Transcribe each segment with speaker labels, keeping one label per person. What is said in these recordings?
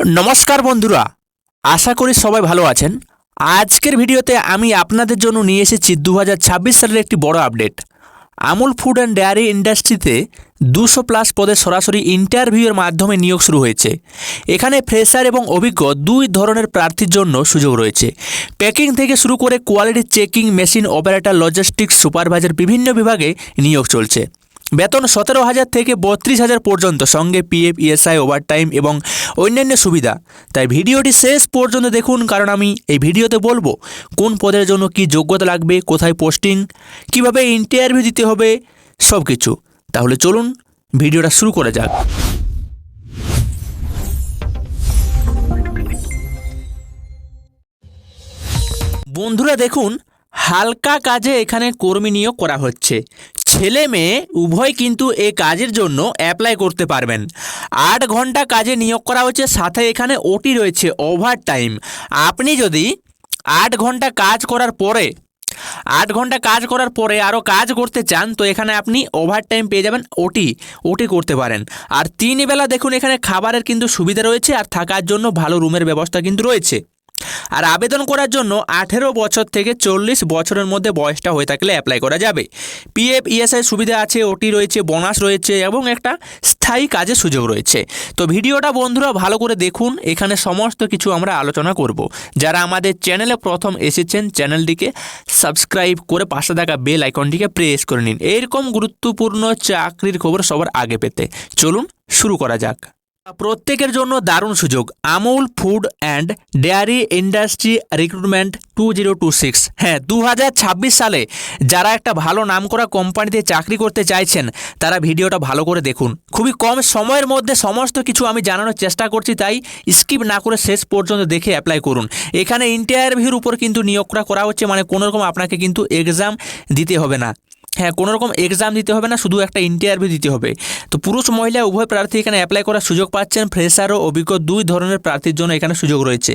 Speaker 1: নমস্কার বন্ধুরা, আশা করি সবাই ভালো আছেন। আজকের ভিডিওতে আমি আপনাদের জন্য নিয়ে এসেছি দু হাজার ছাব্বিশ সালের একটি বড় update. Amul food and dairy ইন্ডাস্ট্রিতে দুশো প্লাস পদে সরাসরি ইন্টারভিউয়ের মাধ্যমে নিয়োগ শুরু হয়েছে। এখানে ফ্রেশার এবং অভিজ্ঞ দুই ধরনের প্রার্থীর জন্য সুযোগ রয়েছে। প্যাকিং থেকে শুরু করে quality checking machine, operator, logistics, supervisor বিভিন্ন বিভাগে নিয়োগ চলছে। বেতন সতেরো হাজার থেকে বত্রিশ হাজার পর্যন্ত, সঙ্গে পিএফ ইএসআই ওভারটাইম এবং অন্যান্য সুবিধা। তাই ভিডিওটি শেষ পর্যন্ত দেখুন, কারণ আমি এই ভিডিওতে বলব কোন পদের জন্য কি যোগ্যতা লাগবে, কোথায় পোস্টিং কীভাবে ইন্টারভিউ দিতে হবে সব কিছু তাহলে চলুন, ভিডিওটা শুরু করা যাক। বন্ধুরা দেখুন, হালকা কাজে এখানে কর্মী নিয়োগ করা হচ্ছে। ছেলে মেয়ে উভয় কিন্তু এই কাজের জন্য অ্যাপ্লাই করতে পারবেন। আট ঘণ্টা কাজে নিয়োগ করা হচ্ছে সাথে এখানে ওটি রয়েছে ওভার টাইম আপনি যদি আট ঘণ্টা কাজ করার পরে, আট ঘণ্টা কাজ করার পরে আরও কাজ করতে চান, তো এখানে আপনি ওভার টাইম পেয়ে যাবেন ওটি ওটি করতে পারেন। আর তিন বেলা দেখুন, এখানে খাবারের কিন্তু সুবিধা রয়েছে, আর থাকার জন্য ভালো রুমের ব্যবস্থা কিন্তু রয়েছে। আর আবেদন করার জন্য আঠেরো বছর থেকে চল্লিশ বছরের মধ্যে বয়সটা হয়ে থাকলে অ্যাপ্লাই করা যাবে। পিএফ ইএসআই সুবিধা আছে ওটি রয়েছে বোনাস রয়েছে এবং একটা স্থায়ী কাজের সুযোগ রয়েছে। তো ভিডিওটা বন্ধুরা ভালো করে দেখুন, এখানে সমস্ত কিছু আমরা আলোচনা করব। যারা আমাদের চ্যানেলে প্রথম এসেছেন, চ্যানেলটিকে সাবস্ক্রাইব করে পাশে থাকা বেল আইকনটিকে প্রেস করে নিন। এরকম গুরুত্বপূর্ণ চাকরির খবর সবার আগে পেতে। চলুন শুরু করা যাক। প্রত্যেকের জন্য দারুণ সুযোগ। Amul food and dairy industry recruitment two zero two six. হ্যাঁ দু হাজার ছাব্বিশ সালে যারা একটা ভালো নামকরা কোম্পানিতে চাকরি করতে চাইছেন, তারা ভিডিওটা ভালো করে দেখুন। খুবই কম সময়ের মধ্যে সমস্ত কিছু আমি জানানোর চেষ্টা করছি, তাই স্কিপ না করে শেষ পর্যন্ত দেখে অ্যাপ্লাই করুন। এখানে ইন্টারভিউর উপর কিন্তু নিয়োগটা করা হচ্ছে মানে কোনোরকম আপনাকে কিন্তু এক্সাম দিতে হবে না। হ্যাঁ কোনো রকম এক্সাম দিতে হবে না, শুধু একটা ইন্টারভিউ দিতে হবে। তো পুরুষ মহিলা উভয় প্রার্থী এখানে অ্যাপ্লাই করার সুযোগ পাচ্ছেন। ফ্রেশার ও অভিজ্ঞ দুই ধরনের প্রার্থীর জন্য এখানে সুযোগ রয়েছে।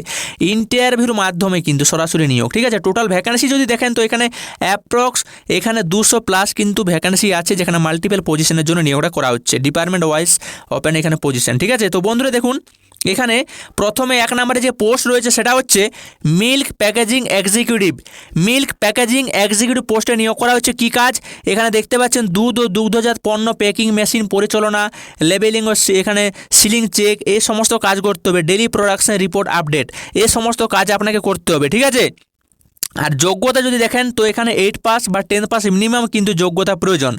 Speaker 1: ইন্টারভিউর মাধ্যমে কিন্তু সরাসরি নিয়োগ, ঠিক আছে? টোটাল ভ্যাকান্সি যদি দেখেন, তো এখানে অ্যাপ্রক্স এখানে দুশো প্লাস কিন্তু ভ্যাকান্সি আছে, যেখানে মাল্টিপল পজিশনের জন্য নিয়োগটা করা হচ্ছে। ডিপার্টমেন্ট ওয়াইজ ওপেন এখানে পজিশন ঠিক আছে? তো বন্ধুরা দেখুন এখানে প্রথমে এক নম্বরে যে পোস্ট রয়েছে সেটা হচ্ছে milk packaging executive. Milk packaging executive পোস্টে নিয়োগ করা হচ্ছে কী কাজ? এখানে দেখতে পাচ্ছেন দুধ ও দুগ্ধজাত পণ্য, প্যাকিং মেশিন পরিচালনা, লেবেলিং ও এখানে সিলিং চেক এই সমস্ত কাজ করতে হবে। Daily production report update. এই সমস্ত কাজ আপনাকে করতে হবে, ঠিক আছে? আর যোগ্যতা যদি দেখেন, তো এখানে এইট পাস বা টেন পাস মিনিমাম কিন্তু যোগ্যতা প্রয়োজন।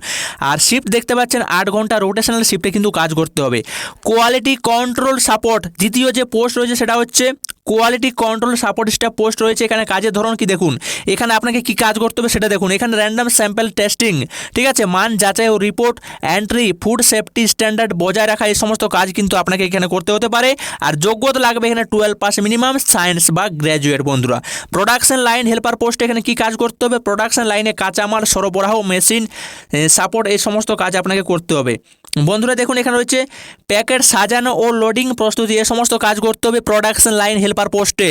Speaker 1: আর শিফট দেখতে পাচ্ছেন আট ঘণ্টা রোটেশনাল শিফটে কিন্তু কাজ করতে হবে। কোয়ালিটি কন্ট্রোল সাপোর্ট দ্বিতীয় যে পোস্ট রয়েছে সেটা হচ্ছে quality control support staff post রয়েছে, এখানে কাজের ধরন কি দেখুন? এখানে আপনাকে কি কাজ করতে হবে সেটা দেখুন। এখানে র্যান্ডাম স্যাম্পল টেস্টিং ঠিক আছে? মান যাচাই ও report entry food safety standard বজায় রাখা, এই সমস্ত কাজ কিন্তু আপনাকে এখানে করতে হতে পারে। আর যোগ্যতা লাগবে এখানে টুয়েলভ পাস মিনিমাম সায়েন্স বা গ্র্যাজুয়েট বন্ধুরা। প্রোডাকশন লাইন হেল্পার পোস্টে এখানে কি কাজ করতে হবে? প্রোডাকশন লাইনে কাঁচামাল, সরবরাহ মেশিন সাপোর্ট এই সমস্ত কাজ আপনাকে করতে হবে। বন্ধুরা দেখুন, এখানে রয়েছে প্যাকেট সাজানো ও লোডিং প্রস্তুতি। এ সমস্ত কাজ করতে হবে প্রোডাকশন লাইন হেল্পার পোস্টে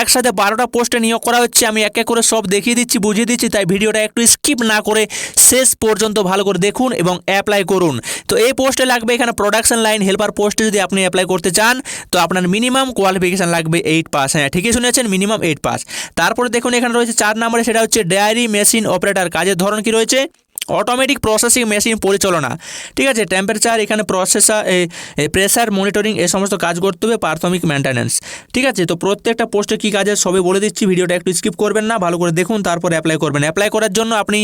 Speaker 1: একসাথে বারোটা পোস্টে নিয়োগ করা হচ্ছে। আমি এক এক করে সব দেখিয়ে দিচ্ছি, বুঝিয়ে দিচ্ছি, তাই ভিডিওটা একটু স্কিপ না করে শেষ পর্যন্ত ভালো করে দেখুন এবং অ্যাপ্লাই করুন। তো এই পোস্টে লাগবে এখানে প্রোডাকশন লাইন হেল্পার পোস্টে যদি আপনি অ্যাপ্লাই করতে চান, তো আপনার মিনিমাম কোয়ালিফিকেশান লাগবে এইট পাস হ্যাঁ ঠিকই শুনেছেন মিনিমাম এইট পাস তারপরে দেখুন, এখানে রয়েছে চার নম্বরে, সেটা হচ্ছে ডেয়ারি মেশিন অপারেটর কাজের ধরন কি রয়েছে? অটোমেটিক প্রসেসিং মেশিন পরিচালনা। ঠিক আছে টেম্পারেচার এখানে প্রসেসার প্রেসার মনিটরিং এ সমস্ত কাজ করতে হবে, প্রাথমিক মেনটেন্যান্স ঠিক আছে, তো প্রত্যেকটা পোস্টে কী কাজে সবে বলে দিচ্ছি, ভিডিওটা একটু স্কিপ করবেন না, ভালো করে দেখুন, তারপর অ্যাপ্লাই করবেন। অ্যাপ্লাই করার জন্য আপনি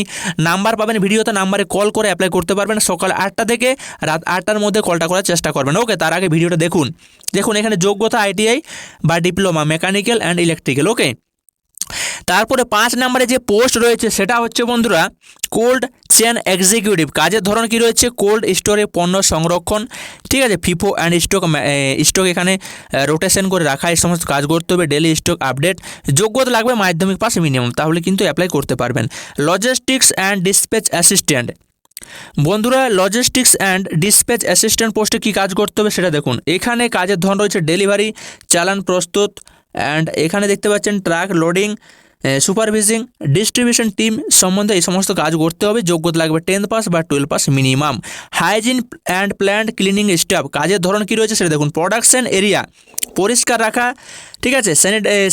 Speaker 1: নাম্বার পাবেন, ভিডিওতে নাম্বারে কল করে অ্যাপ্লাই করতে পারবেন। সকাল আটটা থেকে রাত আটটার মধ্যে কলটা করার চেষ্টা করবেন। ওকে তার আগে ভিডিওটা দেখুন। দেখুন, এখানে যোগ্যতা আইটিআই বা diploma mechanical and electrical okay তারপরে পাঁচ নম্বরে যে পোস্ট রয়েছে, সেটা হচ্ছে বন্ধুরা কোল্ড চেন এক্সিকিউটিভ কাজের ধরন কি রয়েছে? কোল্ড স্টোরে পণ্য সংরক্ষণ। ঠিক আছে? ফিফো অ্যান্ড স্টক স্টক এখানে রোটেশন করে রাখা, এই সমস্ত কাজ করতে হবে। ডেলি স্টক আপডেট যোগ্যতা লাগবে মাধ্যমিক পাস মিনিমাম তাহলে কিন্তু অ্যাপ্লাই করতে পারবেন। লজিস্টিক্স অ্যান্ড ডিসপ্যাচ অ্যাসিস্ট্যান্ট বন্ধুরা লজিস্টিক্স অ্যান্ড ডিসপ্যাচ অ্যাসিস্ট্যান্ট পোস্টে কী কাজ করতে হবে, সেটা দেখুন। এখানে কাজের ধরন রয়েছে ডেলিভারি চালান প্রস্তুত অ্যান্ড এখানে দেখতে পাচ্ছেন truck loading supervising distribution team সম্বন্ধে এই সমস্ত কাজ করতে হবে। যোগ্যতা লাগবে টেন্থ পাস বা twelve pass minimum hygiene and plant cleaning staff কাজের ধরন কী রয়েছে সেটা দেখুন। প্রোডাকশন এরিয়া পরিষ্কার রাখা, ঠিক আছে?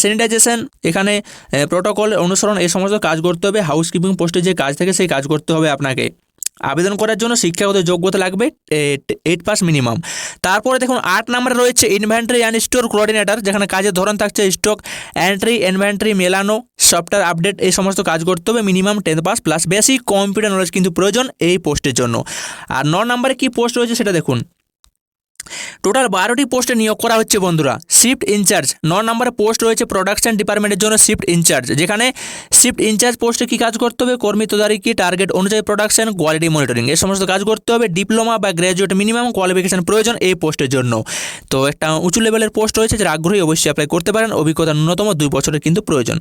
Speaker 1: স্যানিটাইজেশন এখানে প্রোটোকল অনুসরণ, এই সমস্ত কাজ করতে হবে। হাউস কিপিং পোস্টে যে কাজ থাকে সেই কাজ করতে হবে আপনাকে। আবেদন করার জন্য শিক্ষাগত যোগ্যতা লাগবে এইট পাস মিনিমাম তারপরে দেখুন, আট নম্বরে রয়েছে ইনভেন্টরি অ্যান্ড স্টোর কোঅর্ডিনেটর যেখানে কাজের ধরন থাকছে স্টক এন্ট্রি ইনভেন্টরি মেলানো সফটওয়্যার আপডেট এই সমস্ত কাজ করতে হবে। Minimum ten pass plus basic computer knowledge কিন্তু প্রয়োজন এই পোস্টের জন্য। আর ন নম্বরে কী পোস্ট রয়েছে সেটা দেখুন। টোটাল বারোটি পোস্টে নিয়োগ করা হচ্ছে বন্ধুরা। শিফট ইনচার্জ ন নম্বরে পোস্ট রয়েছে প্রোডাকশন ডিপার্টমেন্টের জন্য শিফট ইনচার্জ যেখানে শিফট ইনচার্জ পোস্টে কী কাজ করতে হবে? কর্মী তদারকি টার্গেট অনুযায়ী প্রোডাকশন কোয়ালিটি মনিটরিং এই সমস্ত কাজ করতে হবে। ডিপ্লোমা বা গ্র্যাজুয়েট মিনিমাম কোয়ালিফিকেশন প্রয়োজন এই পোস্টের জন্য। তো একটা উঁচু লেভেলের পোস্ট রয়েছে, যারা আগ্রহী অবশ্যই অ্যাপ্লাই করতে পারেন। অভিজ্ঞতা ন্যূনতম দুই বছরের কিন্তু প্রয়োজন।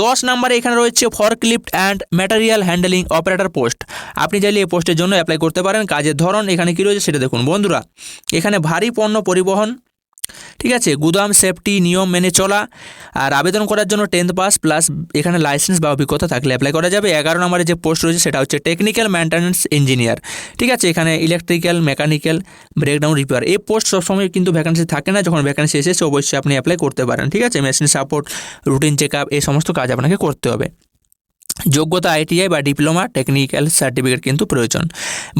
Speaker 1: দশ নম্বরে এখানে রয়েছে forklift and material handling operator post আপনি চাইলে এই পোস্টের জন্য অ্যাপ্লাই করতে পারেন। কাজের ধরন এখানে কী রয়েছে সেটা দেখুন। বন্ধুরা, এখানে ভারী পণ্য পরিবহন, ঠিক আছে, গুদাম সেফটি নিয়ম মেনে চলা আর আবেদন করার জন্য টেন্থ পাস প্লাস এখানে লাইসেন্স বা অভিজ্ঞতা থাকলে অ্যাপ্লাই করা যাবে। এগারো নম্বরে যে পোস্ট রয়েছে সেটা হচ্ছে টেকনিক্যাল মেনটেন্যান্স ইঞ্জিনিয়ার ঠিক আছে, এখানে ইলেকট্রিক্যাল মেকানিক্যাল ব্রেকডাউন রিপেয়ার এই পোস্ট সবসময় কিন্তু ভ্যাকেন্সি থাকে না, যখন ভ্যাকেন্সি এসেছে অবশ্যই আপনি অ্যাপ্লাই করতে পারেন, ঠিক আছে machine support routine check up এই সমস্ত কাজ আপনাকে করতে হবে। যোগ্যতা আইটিআই বা ডিপ্লোমা টেকনিক্যাল সার্টিফিকেট কিন্তু প্রয়োজন।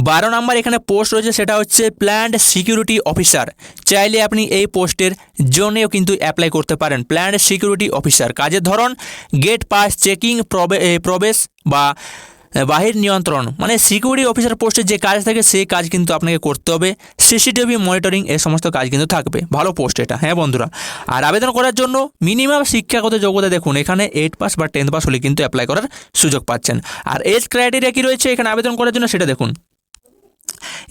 Speaker 1: বারো নম্বর এখানে পোস্ট রয়েছে, সেটা হচ্ছে প্ল্যান্ড সিকিউরিটি অফিসার চাইলে আপনি এই পোস্টের জন্যেও কিন্তু অ্যাপ্লাই করতে পারেন। প্ল্যান্ড সিকিউরিটি অফিসার কাজের ধরন গেট পাস চেকিং প্রবেশ বা বাহির নিয়ন্ত্রণ মানে সিকিউরিটি অফিসার পোস্টে যে কাজ থাকে সেই কাজ কিন্তু আপনাকে করতে হবে। সিসিটিভি মনিটরিং এই সমস্ত কাজ কিন্তু থাকবে। ভালো পোস্ট এটা হ্যাঁ বন্ধুরা? আর আবেদন করার জন্য মিনিমাম শিক্ষাগত যোগ্যতা দেখুন, এখানে এইট পাস বা টেন্থ পাস হলে কিন্তু অ্যাপ্লাই করার সুযোগ পাচ্ছেন। আর এজ ক্রাইটেরিয়া কী রয়েছে এখানে আবেদন করার জন্য সেটা দেখুন।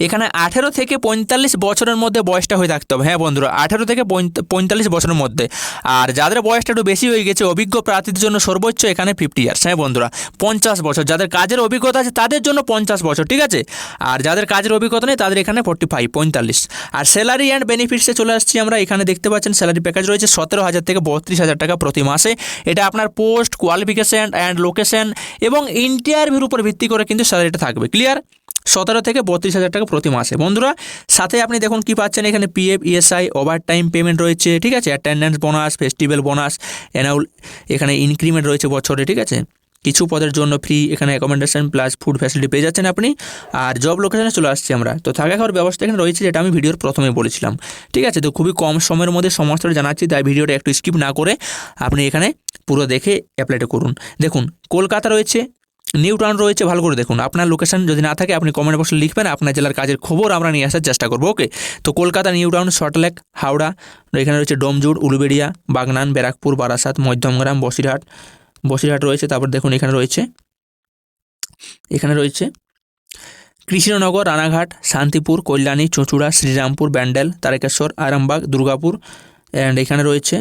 Speaker 1: এখানে আঠেরো থেকে পঁয়তাল্লিশ বছরের মধ্যে বয়সটা হয়ে থাকতে হবে। হ্যাঁ বন্ধুরা, আঠেরো থেকে পঁয়ত- পঁয়তাল্লিশ বছরের মধ্যে। আর যাদের বয়সটা একটু বেশি হয়ে গেছে, অভিজ্ঞ প্রার্থীদের জন্য সর্বোচ্চ এখানে ফিফটি ইয়ার্স হ্যাঁ বন্ধুরা, পঞ্চাশ বছর। যাদের কাজের অভিজ্ঞতা আছে, তাদের জন্য পঞ্চাশ বছর, ঠিক আছে? আর যাদের কাজের অভিজ্ঞতা নেই, তাদের এখানে ফোর্টি ফাইভ পঁয়তাল্লিশ। আর স্যালারি অ্যান্ড বেনিফিটসে চলে আসছি আমরা। এখানে দেখতে পাচ্ছেন স্যালারি প্যাকেজ রয়েছে সতেরো হাজার থেকে বত্রিশ হাজার টাকা প্রতি মাসে। এটা আপনার পোস্ট কোয়ালিফিকেশান অ্যান্ড লোকেশন এবং ইন্টারভিউর উপর ভিত্তি করে কিন্তু স্যালারিটা থাকবে। ক্লিয়ার সতেরো থেকে বত্রিশ হাজার টাকা প্রতি মাসে। বন্ধুরা, সাথে আপনি দেখুন কি পাচ্ছেন এখানে PF ESI over time payment রয়েছে, ঠিক আছে? Attendance bonus festival bonus annual এখানে ইনক্রিমেন্ট রয়েছে বছরে, ঠিক আছে? কিছু পদের জন্য ফ্রি এখানে অ্যাকোমোডেশন প্লাস ফুড ফ্যাসিলিটি পেয়ে যাচ্ছেন আপনি। আর জব লোকেশনে চলে আসছি আমরা। তো থাকা খাওয়ার ব্যবস্থা এখানে রয়েছে, যেটা আমি ভিডিওর প্রথমে বলেছিলাম, ঠিক আছে? তো খুবই কম সময়ের মধ্যে সমস্তটা জানাচ্ছি, তাই ভিডিওটা একটু স্কিপ না করে আপনি এখানে পুরো দেখে অ্যাপ্লাইটা করুন। দেখুন, কলকাতা রয়েছে নিউ টাউন রয়েছে, ভালো করে দেখুন। আপনার লোকেশন যদি না থাকে, আপনি কমেন্ট বক্সে লিখবেন, আপনার জেলার কাজের খবর আমরা নিয়ে আসার চেষ্টা করব ওকে তো কলকাতা নিউ টাউন সল্টলেক হাওড়া, এখানে রয়েছে ডোমজুড় উলুবেড়িয়া, বাগনান, ব্যারাকপুর, বারাসাত, মধ্যমগ্রাম, বসিরহাট। বসিরহাট রয়েছে, তারপর দেখুন এখানে রয়েছে এখানে রয়েছে কৃষ্ণনগর, রানাঘাট, শান্তিপুর, কল্যাণী, চুঁচুড়া, শ্রীরামপুর, ব্যান্ডেল, তারকেশ্বর, আরামবাগ, দুর্গাপুর অ্যান্ড এখানে রয়েছে,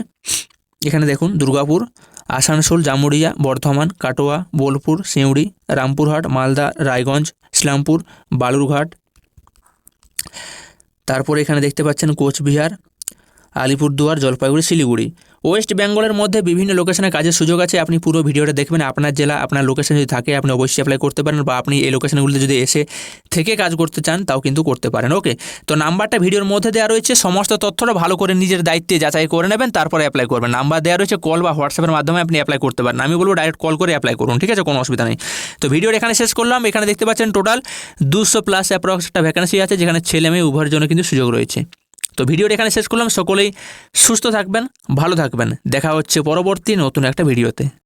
Speaker 1: এখানে দেখুন দুর্গাপুর আসানসোল, জামুড়িয়া, বর্ধমান, কাটোয়া, বোলপুর, সিউড়ি, রামপুরহাট, মালদা, রায়গঞ্জ, ইসলামপুর, বালুরঘাট। তারপর এখানে দেখতে পাচ্ছেন কোচবিহার, আলিপুরদুয়ার, জলপাইগুড়ি, শিলিগুড়ি। ওয়েস্ট বেঙ্গলের মধ্যে বিভিন্ন লোকেশনে কাজের সুযোগ আছে। আপনি পুরো ভিডিওটা দেখবেন। আপনার জেলা, আপনার লোকেশন যদি থাকে, আপনি অবশ্যই অ্যাপ্লাই করতে পারেন বা আপনি এই লোকেশনগুলিতে যদি এসে থেকে কাজ করতে চান, তাও কিন্তু করতে পারেন। ওকে তো নাম্বারটা ভিডিওর মধ্যে দেওয়া রয়েছে। সমস্ত তথ্যটা ভালো করে নিজের দায়িত্বে যাচাই করে নেবেন, তারপরে অ্যাপ্লাই করবেন। নাম্বার দেওয়া রয়েছে কল বা হোয়াটসঅ্যাপের মাধ্যমে আপনি অ্যাপ্লাই করতে পারেন। আমি বলব ডাইরেক্ট কল করে অ্যাপ্লাই করুন। ঠিক আছে? কোনো অসুবিধা নেই। তো ভিডিওর এখানে শেষ করলাম। এখানে দেখতে পাচ্ছেন টোটাল দুশো প্লাস অ্যাপ্রক্স একটা ভ্যাকেন্সি আছে, যেখানে ছেলে মেয়ে উভয়ের জন্য কিন্তু সুযোগ রয়েছে। তো ভিডিওটা এখানে শেষ করলাম। সকলেই সুস্থ থাকবেন, ভালো থাকবেন। দেখা হচ্ছে পরবর্তী নতুন একটা ভিডিওতে।